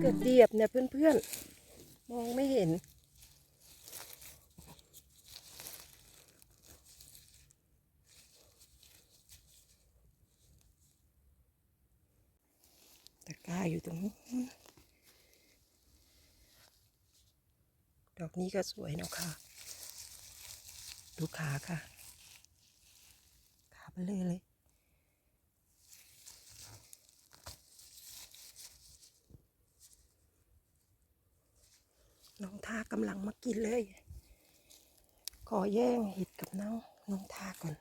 เกิดเดียบเนี่ยเพื่อนๆ มองไม่เห็น ตะกร้าอยู่ตรงนู้นดอกนี้ก็สวยเนาะค่ะ ดูขาค่ะ ขาเลยเลย น้องทากำลังมากินเลย ขอแย่งเห็ดกับน้องน้องทาก่อน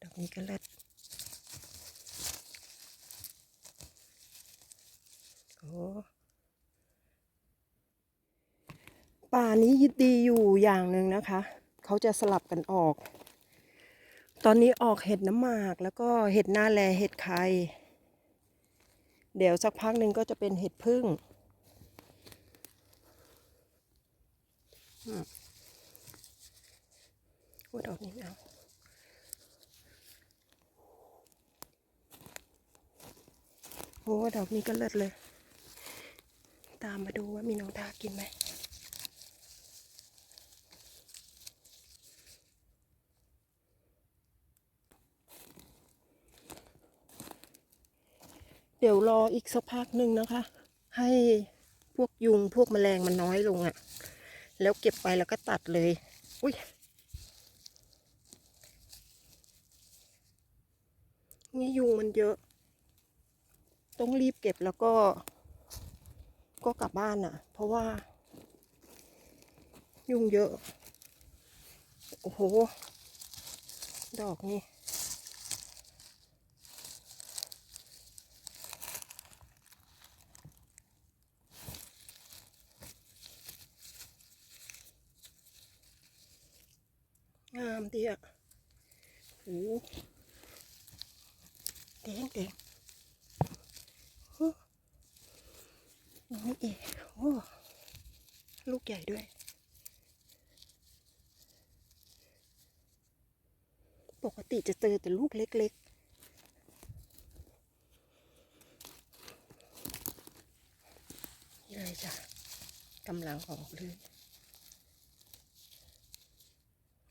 ดอกนี้ก็เลิศโอ้ป่านี้ยดีอยู่อย่างหนึ่งนะคะ เขาจะสลับกันออก ตอนนี้ออกเห็ดน้ำหมากแล้วก็เห็ดหน้าแลเห็ดไข่เดี๋ยวสักพักหนึ่งก็จะเป็นเห็ดพึ่งอืมโอ้ดอกนี้เอาโอ้ดอกนี้ก็เลิศเลย ตามมาดูว่ามีน้องทากินไหม เดี๋ยวรออีกสักพักหนึ่งนะคะ ให้พวกยุงพวกแมลงมันน้อยลงอะ่ะ แล้วเก็บไปแล้วก็ตัดเลย อุ้ยนี่ยุงมันเยอะ ต้องรีบเก็บแล้วก็ ก็กลับบ้านอะ เพราะว่า ยุงเยอะ โอ้โห ดอกนี่ งามดีอะโอ้แดงแดงโอ้นี่เองโอ้ลูกใหญ่ด้วย ปกติจะเจอแต่ลูกเล็กๆนี่เลยจ้ะกำลังออกเลย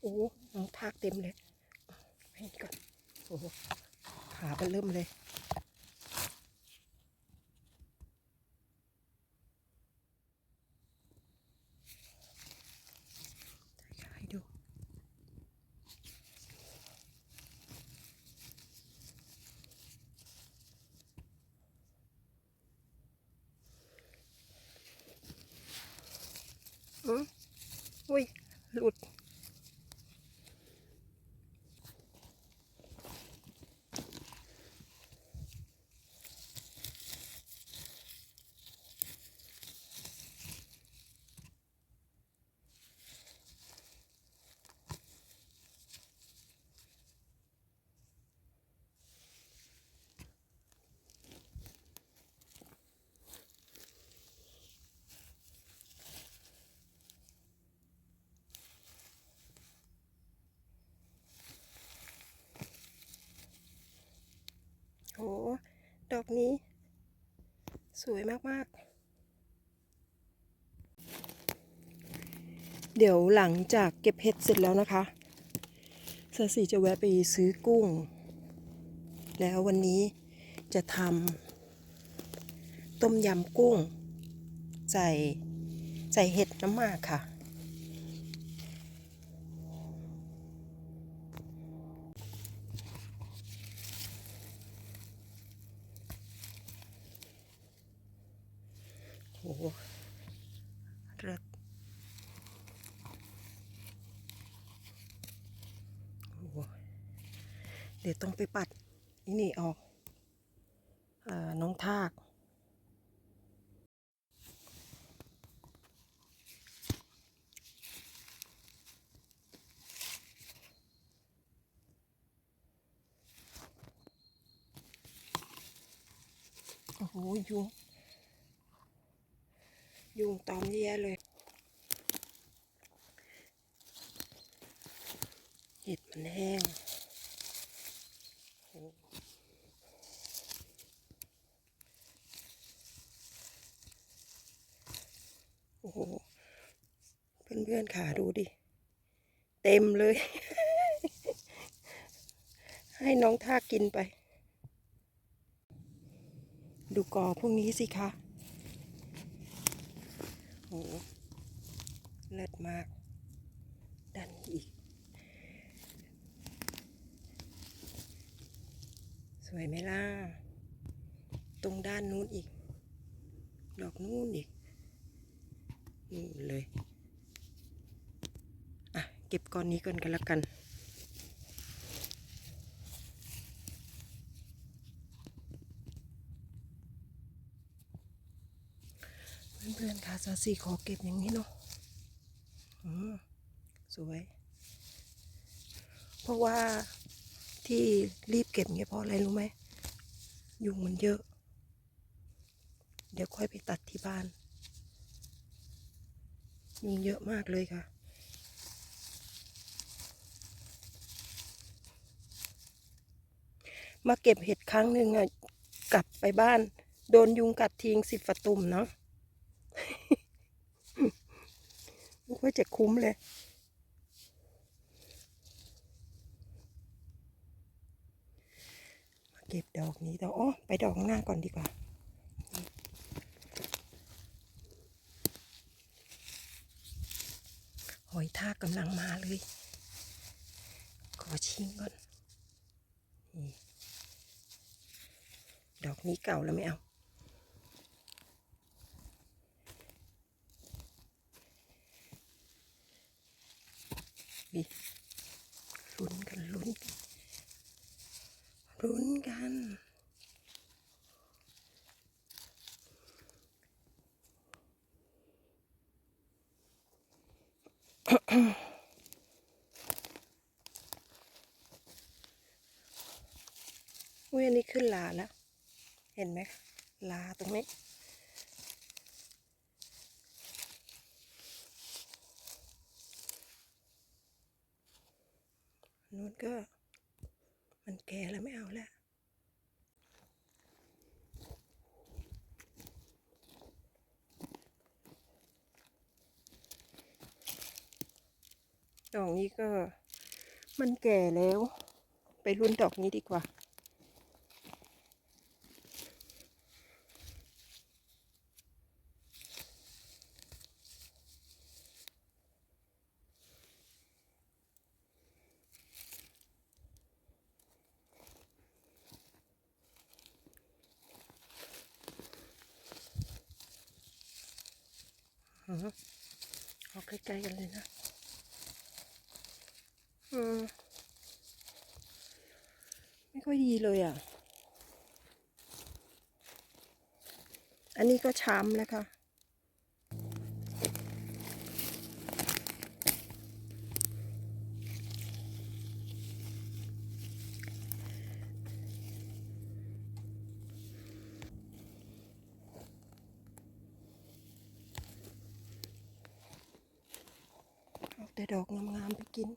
โอ้น้องทากเต็มเลยให้นี่ก่อนโอ้โหขาเป็นเริ่มเลยขาให้ดู อืมอุ้ย หลุด โอ้ด อกนี้ สวยมากๆ เดี๋ยวหลังจากเก็บเห็ดเสร็จแล้วนะคะเสือสีจะแวะไปซื้อกุ้ง แล้ววันนี้จะทำต้มยำกุ้ง ใส่ใส่เห็ดน้ำหมากค่ะ หเลิศเดี๋ยวต้องไปปัดอีนี่ออกอน้องทากโอ้โหยุง ยุงตอมเยอะเลย เห็ดมันแห้งโอ้โห เพื่อนๆขาดูดิ เต็มเลย ให้น้องทากกินไป ดูกอพวกนี้สิคะ โหเลิศมาก ดันอีก สวยไหมล่ะ ตรงด้านนู้นอีก ดอกนู้นอีก นู่นเลย อะ เก็บก้อนนี้ก่อนกันละกัน เพื่อนๆค่ะซาซีขอเก็บอย่างนี้เนาะสวย เพราะว่าที่รีบเก็บเงี้ยเพราะอะไรรู้ไหมยุงมันเยอะ เดี๋ยวค่อยไปตัดที่บ้าน ยุงเยอะมากเลยค่ะ มาเก็บเห็ดครั้งหนึ่งอะกลับไปบ้าน โดนยุงกัดทิ้งสิบฝาตุ่มเนาะ ไม่ค่อยจะคุ้มเลย มาเก็บดอกนี้ต่ออ๋อไปดอกข้างหน้าก่อนดีกว่าหอยทากกำลังมาเลย ขอชิมก่อน ดอกนี้เก่าแล้วไม่เอา วิลุ้นกันลุ้นกันลุ้นกัน อุ้ยอันนี้ขึ้นลาแล้ว เห็นไหมลาตรงนี้ นู้นก็มันแก่แล้วไม่เอาแล้ว ดอกนี้ก็ มันแก่แล้ว ไปรุ่นดอกนี้ดีกว่า ออฮึเอาใกล้ๆกันเลยนะ อืมไม่ค่อยดีเลยอะ อันนี้ก็ช้ำแล้วค่ะเอาแต่ดอกงามๆไปกิน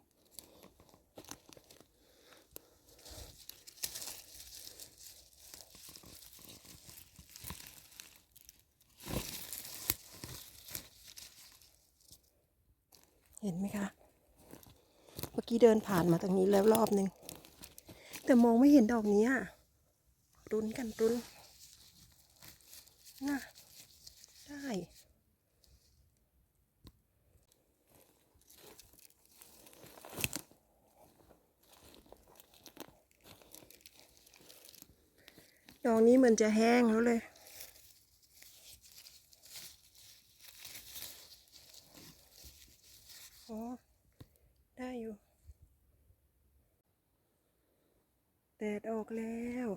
เห็นไหมคะ เมื่อ กี้เดินผ่านมาตรงนี้แล้วรอบหนึ่งแต่มองไม่เห็นดอกนี้อะรุนกันรุนน่ะได้ดอกนี้เหมือนจะแห้งแล้วเลย อ๋อ ได้อยู่ แดดออกแล้ว